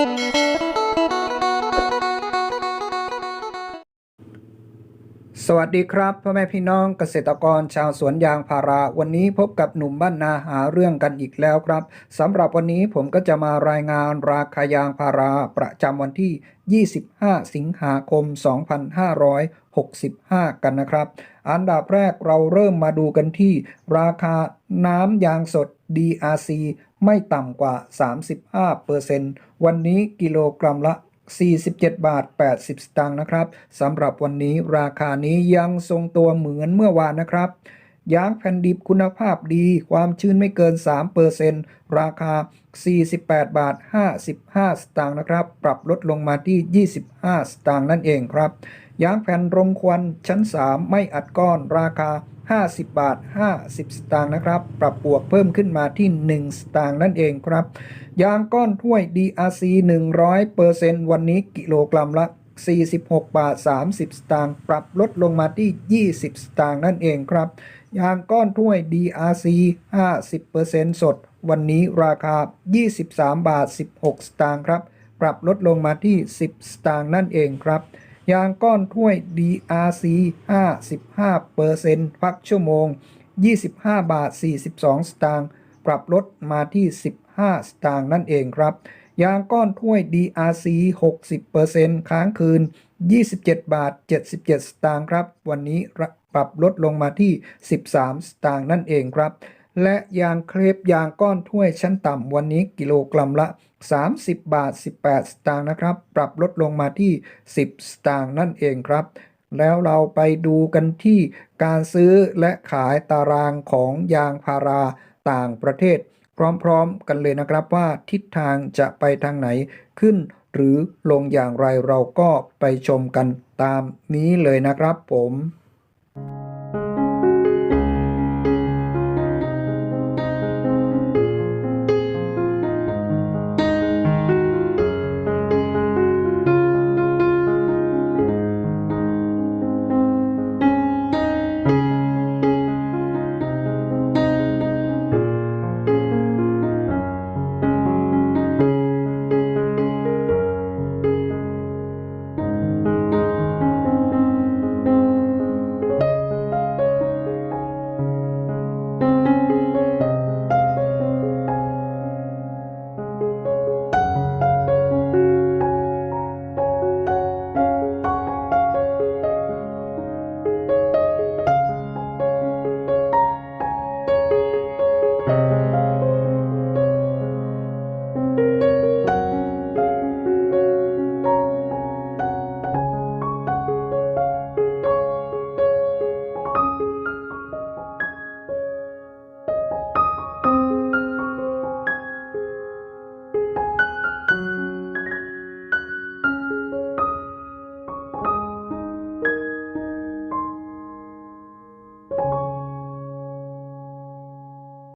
Música สวัสดีครับพ่อแม่พี่น้องเกษตรกรชาวสวนยางพารา วันนี้พบกับหนุ่มบ้านนาหาเรื่องกันอีกแล้วครับสำหรับวันนี้ผมก็จะมารายงานราคายางพาราประจำวันที่ 25 สิงหาคม 2565 กันนะครับ อันดับแรกเราเริ่มมาดูกันที่ ราคาน้ำยางสด DRC ไม่ต่ำกว่า 35%วันนี้กิโลกรัมละ 47 บาท 80 สตางค์นะครับสำหรับวันนี้ราคานี้ยังทรงตัวเหมือนเมื่อวานนะครับยางแผ่นดิบคุณภาพดี ความชื้นไม่เกิน 3%ราคา 48 บาท 55 สตางค์นะครับ ปรับลดลงมาที่ 25 สตางค์นั่นเองครับ ยางแผ่นรมควันชั้น 3 ไม่อัดก้อน ราคา 50 บาท 50 สตางค์นะครับ ปรับบวกเพิ่มขึ้นมาที่ 1 สตางค์นั่นเองครับ ยางก้อนถ้วย DRC 100%วันนี้กิโลกรัมละ 46 บาท 30 สตางค์ปรับลดลงมาที่ 20 สตางค์นั่นเองครับ ยางก้อนถ้วย DRC 50%สด วันนี้ราคา 23 บาท 16 สตางค์ครับ ปรับลดลงมาที่ 10 สตางค์นั่นเองครับ ยางก้อนถ้วย DRC 55%พักชั่วโมง 25 บาท 42 สตางค์ปรับลดมาที่ 15 สตางค์นั่นเองครับ ยางก้อนถ้วย DRC 60%ค้างคืน 27 บาท 77 สตางค์ครับ วันนี้ปรับลดลงมาที่ 13 สตางค์นั่นเองครับ และยางเครปยางก้อนถ้วยชั้นต่ำวันนี้กิโลกรัมละ 30 บาท 18 สตางค์นะครับ ปรับลดลงมาที่ 10 สตางค์นั่นเองครับ แล้วเราไปดูกันที่การซื้อและขายตารางของยางพาราต่างประเทศ พร้อมๆกันเลยนะครับว่าทิศทางจะไปทางไหนขึ้นหรือลงอย่างไรเราก็ไปชมกันตามนี้เลยนะครับผม